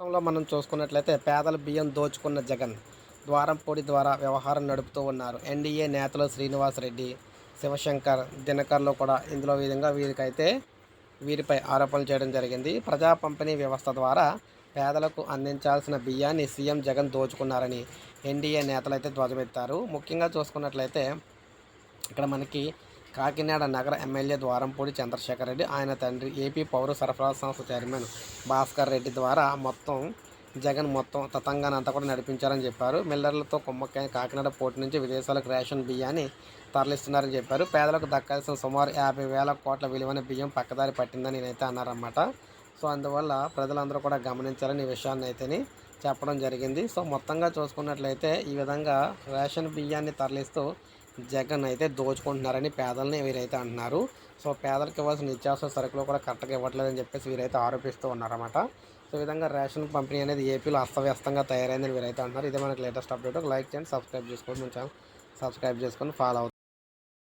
రాష్ట్రంలో మనం చూసుకున్నట్లయితే పేదల బియ్యం దోచుకున్న జగన్ ద్వారం పొడి ద్వారా వ్యవహారం నడుపుతూ ఉన్నారు. ఎన్డీఏ నేతలు శ్రీనివాస్ రెడ్డి శివశంకర్ దినకర్లు కూడా ఇందులో విధంగా వీరికైతే వీరిపై ఆరోపణలు చేయడం జరిగింది. ప్రజా పంపిణీ వ్యవస్థ ద్వారా పేదలకు అందించాల్సిన బియ్యాన్ని సీఎం జగన్ దోచుకున్నారని ఎన్డీఏ నేతలు అయితే ధ్వజమెత్తారు. ముఖ్యంగా చూసుకున్నట్లయితే ఇక్కడ మనకి కాకినాడ నగర ఎమ్మెల్యే ద్వారంపూడి చంద్రశేఖర్ రెడ్డి ఆయన తండ్రి ఏపీ పౌర సరఫరా సంస్థ చైర్మన్ భాస్కర్ రెడ్డి ద్వారా మొత్తం జగన్ మొత్తం తతంగాన్ని అంతా కూడా నడిపించారని చెప్పారు. మిల్లర్లతో కుమ్మక్కైన కాకినాడ పోర్టు నుంచి విదేశాలకు రేషన్ బియ్యాన్ని తరలిస్తున్నారని చెప్పారు. పేదలకు దక్కాల్సిన సుమారు యాభై వేల కోట్ల విలువైన బియ్యం పక్కదారి పట్టిందని నేనైతే అన్నారన్నమాట. సో అందువల్ల ప్రజలందరూ కూడా గమనించాలని ఈ విషయాన్ని అయితేని చెప్పడం జరిగింది. సో మొత్తంగా చూసుకున్నట్లయితే ఈ విధంగా రేషన్ బియ్యాన్ని తరలిస్తూ జగన్ అయితే దోచుకుంటున్నారని పేదల్ని వీరైతే అంటున్నారు. సో పేదలకు ఇవ్వాల్సిన నిత్యావసర సరుకులు కూడా కరెక్ట్గా ఇవ్వట్లేదని చెప్పేసి వీరైతే ఆరోపిస్తూ ఉన్నారన్నమాట. సో ఈ విధంగా రేషన్ పంపిణీ అనేది ఏపీలో అస్తవ్యస్తంగా తయారైందని వీరైతే అంటున్నారు. ఇదే మనకి లేటెస్ట్ అప్డేట్. లైక్ చేయండి సబ్స్క్రైబ్ చేసుకోండి మన ఛానల్ సబ్స్క్రైబ్ చేసుకొని ఫాలో అవుతుంది